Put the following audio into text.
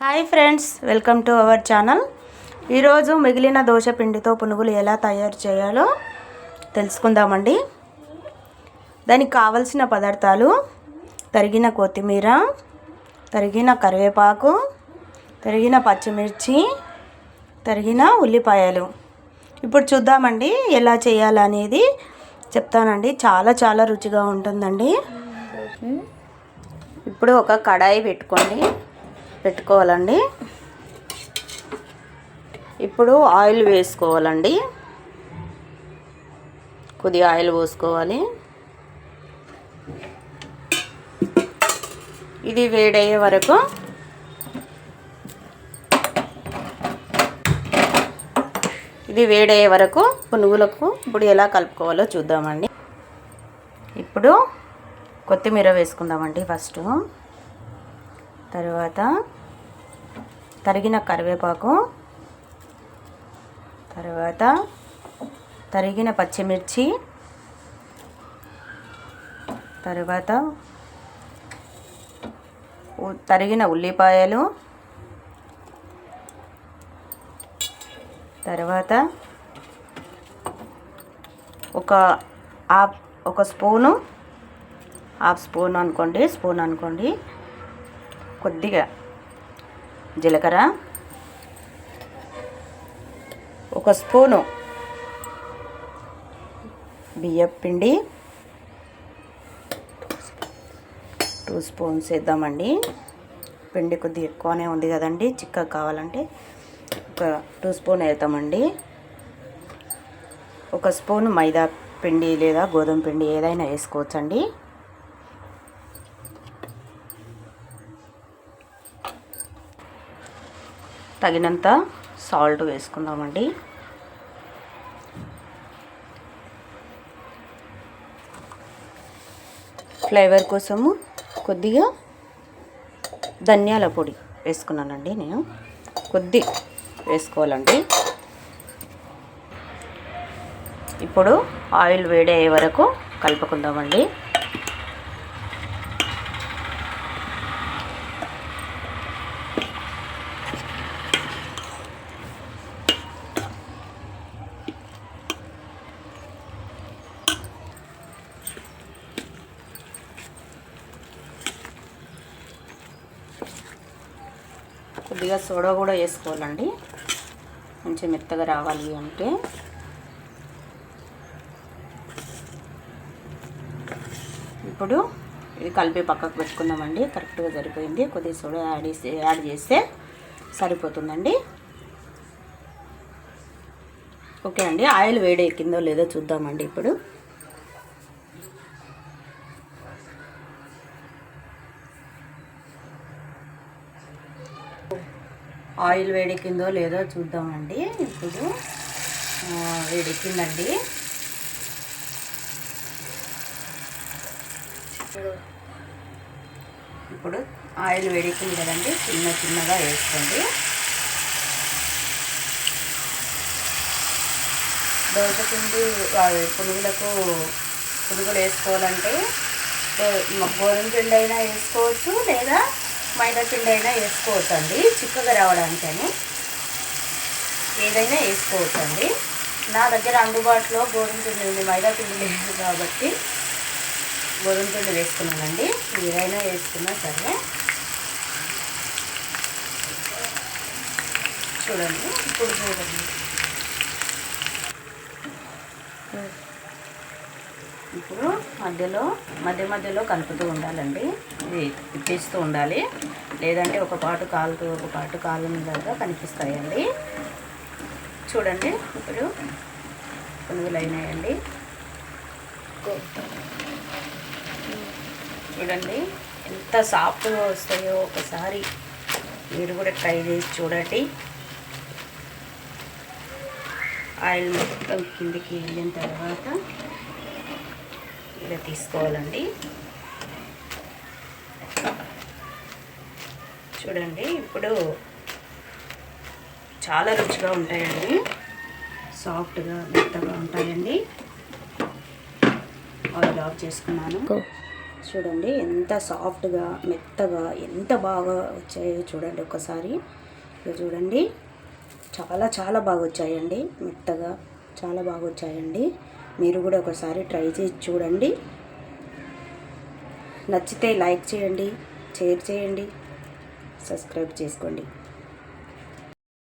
Hi friends welcome to our channel. ఈరోజు మిగిలిన దోశ పిండితో పునుగులు ఎలా తయారు చేయాలో తెలుసుకుందామండి. దానికి కావలసిన పదార్థాలు తరిగిన కొత్తిమీర తరిగిన కరివేపాకు తరిగిన పచ్చిమిర్చి తరిగిన ఉల్లిపాయలు. ఇప్పుడు చూద్దామండి ఎలా చేయాలనేది చెప్తానండి. చాలా చాలా రుచిగా ఉంటుందండి. ఇప్పుడు ఒక కడాయి పెట్టుకోండి. పెట్టుకోవాలండి. ఇప్పుడు ఆయిల్ వేసుకోవాలండి. కొద్దిగా ఆయిల్ పోసుకోవాలి. ఇది వేడయ్యే వరకు ఇది వేడయ్యే వరకు పునుగులకు ఇప్పుడు ఎలా కలుపుకోవాలో చూద్దామండి. ఇప్పుడు కొత్తిమీర వేసుకుందామండి ఫస్ట్. తర్వాత తరిగిన కరివేపాకు తర్వాత తరిగిన పచ్చిమిర్చి తర్వాత తరిగిన ఉల్లిపాయలు తర్వాత ఒక హాఫ్ ఒక స్పూను హాఫ్ స్పూన్ అనుకోండి స్పూన్ అనుకోండి. కొద్దిగా జీలకర్ర ఒక స్పూను బియ్యం పిండి టూ స్పూన్స్ వేద్దామండి. పిండి కొద్దిగా ఎక్కువనే ఉంది కదండి చిక్కగా కావాలంటే ఒక టూ స్పూన్ వేద్దామండి. ఒక స్పూన్ మైదా పిండి లేదా గోధుమ పిండి ఏదైనా వేసుకోవచ్చండి. తగినంత సాల్ట్ వేసుకుందామండి. ఫ్లేవర్ కోసము కొద్దిగా ధనియాల పొడి వేసుకున్నానండి నేను. కొద్ది వేసుకోవాలండి. ఇప్పుడు ఆయిల్ వేడి అయ్యే వరకు కలుపుకుందామండి. కొద్దిగా సోడా కూడా వేసుకోవాలండి. కొంచెం మెత్తగా రావాలి అంటే. ఇప్పుడు ఇది కలిపి పక్కకు పెట్టుకుందామండి. కరెక్ట్గా సరిపోయింది. కొద్దిగా సోడా యాడ్ చేసి యాడ్ చేస్తే సరిపోతుందండి. ఓకే అండి. ఆయిల్ వేడి ఎక్కిందో లేదో చూద్దామండి ఇప్పుడు. ఆయిల్ వేడెక్కిందో లేదో చూద్దామండి. ఇప్పుడు వేడెక్కిందండి. ఇప్పుడు ఆయిల్ వేడెక్కింది కదండి చిన్న చిన్నగా వేసుకోండి. దోశ పిండి పునుగులకు పునుగులు వేసుకోవాలంటే గోధుమ పిండి అయినా వేసుకోవచ్చు లేదా మైదా పిండి అయినా వేసుకోవచ్చు అండి చిక్కగా రావడానికని ఏదైనా వేసుకోవచ్చు అండి నా దగ్గర అందుబాటులో గోధుమ పిండి ఉంది. మైదా పిండి లేదు కాబట్టి గోధుమ పిండి వేసుకున్నానండి. ఏదైనా వేసుకున్నా సరే. చూడండి. ఇప్పుడు చూడండి. ఇప్పుడు మధ్యలో మధ్య మధ్యలో కలుపుతూ ఉండాలండి. ఇది తిప్పేస్తూ ఉండాలి. లేదంటే ఒక పాటు కాలుతూ ఒక పాటు కాలులాగా కనిపిస్తాయండి. చూడండి ఇప్పుడు పునుగులు అయినాయండి చూడండి ఎంత సాఫ్ట్గా వస్తాయో ఒకసారి మీరు కూడా ట్రై చేసి చూడండి. ఆయిల్ మొత్తం కిందికి వెళ్ళిన తర్వాత ఇలా తీసుకోవాలండి. చూడండి ఇప్పుడు చాలా రుచిగా ఉంటాయండి. సాఫ్ట్గా మెత్తగా ఉంటాయండి. ఆయిల్ ఆఫ్ చేసుకున్నాను. చూడండి ఎంత సాఫ్ట్గా మెత్తగా ఎంత బాగా వచ్చాయో చూడండి ఒకసారి. చూడండి చాలా చాలా బాగా వచ్చాయండి. మెత్తగా చాలా బాగా వచ్చాయండి. మీరు కూడా ఒకసారి ట్రై చేసి చూడండి. నచ్చితే లైక్ చేయండి షేర్ చేయండి సబ్స్క్రైబ్ చేసుకోండి.